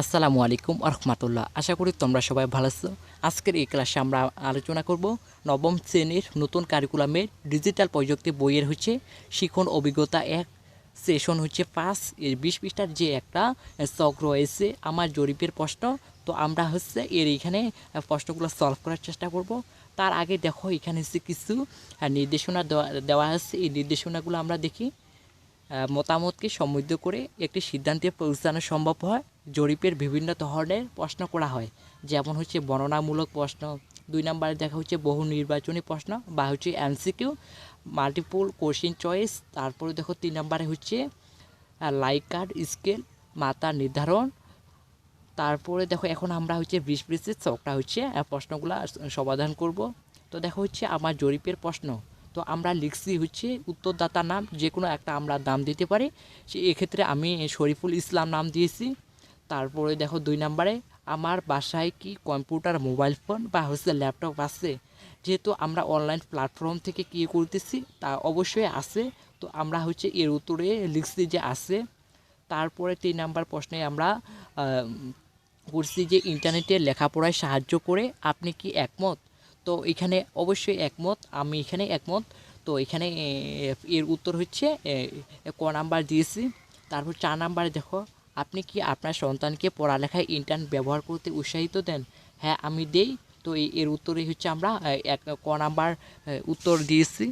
আসসালামু আলাইকুম রহমতুল্লাহ আশা করি তোমরা সবাই ভালো আছো। আজকের এই ক্লাসে আমরা আলোচনা করব নবম শ্রেণির নতুন কারিকুলামের ডিজিটাল প্রযুক্তি বইয়ের হচ্ছে শিখন অভিজ্ঞতা এক। সেশন হচ্ছে পাঁচ। এর বিশ পৃষ্ঠার যে একটা চক রয়েছে, আমার জরিপের প্রশ্ন। তো আমরা হচ্ছে এর এখানে প্রশ্নগুলো সলভ করার চেষ্টা করব। তার আগে দেখো, এখানে হচ্ছে কিছু নির্দেশনা দেওয়া দেওয়া আছে। এই নির্দেশনাগুলো আমরা দেখি। মতামতকে সমৃদ্ধ করে একটি সিদ্ধান্তে পৌঁছানো সম্ভব হয়। জরিপের বিভিন্ন ধরনের প্রশ্ন করা হয়। যেমন হচ্ছে বর্ণনামূলক প্রশ্ন, দুই নম্বরে দেখা হচ্ছে বহু নির্বাচনী প্রশ্ন বা হচ্ছে এমসিকিউ মাল্টিপল কোশ্চেন চয়েস তারপরে দেখো তিন নম্বরে হচ্ছে লাইক কার্ড স্কেল মাতা নির্ধারণ। তারপরে দেখো এখন আমরা হচ্ছে বিশ পৃষ্ঠের চকটা হচ্ছে প্রশ্নগুলো সমাধান করব। তো দেখো হচ্ছে আমার জরিপের প্রশ্ন। তো আমরা লিখছি হচ্ছে উত্তরদাতার নাম যে কোনো একটা আমরা নাম দিতে পারি। সে, এক্ষেত্রে আমি শরীফুল ইসলাম নাম দিয়েছি। তারপরে দেখো দুই নম্বরে, আমার বাসায় কি কম্পিউটার, মোবাইল ফোন বা হচ্ছে ল্যাপটপ আছে? যেহেতু আমরা অনলাইন প্ল্যাটফর্ম থেকে কী করতেছি, তা অবশ্যই আছে। তো আমরা হচ্ছে এর উত্তরে লিখছি যে আছে। তারপরে তিন নাম্বার প্রশ্নে আমরা করছি যে ইন্টারনেটে লেখাপড়ায় সাহায্য করে আপনি কি একমত? তো এখানে অবশ্যই একমত, আমি এখানে একমত। তো এখানে এর উত্তর হচ্ছে ক নাম্বার দিয়েছি। তারপর চার নাম্বারে দেখো আপনি কি আপনার সন্তানকে পড়ালেখায় ইন্টারনেট ব্যবহার করতে উৎসাহিত দেন? হ্যাঁ আমি দেই। তো এর উত্তরই হচ্ছে আমরা এক, ক নাম্বার উত্তর দিয়েছি।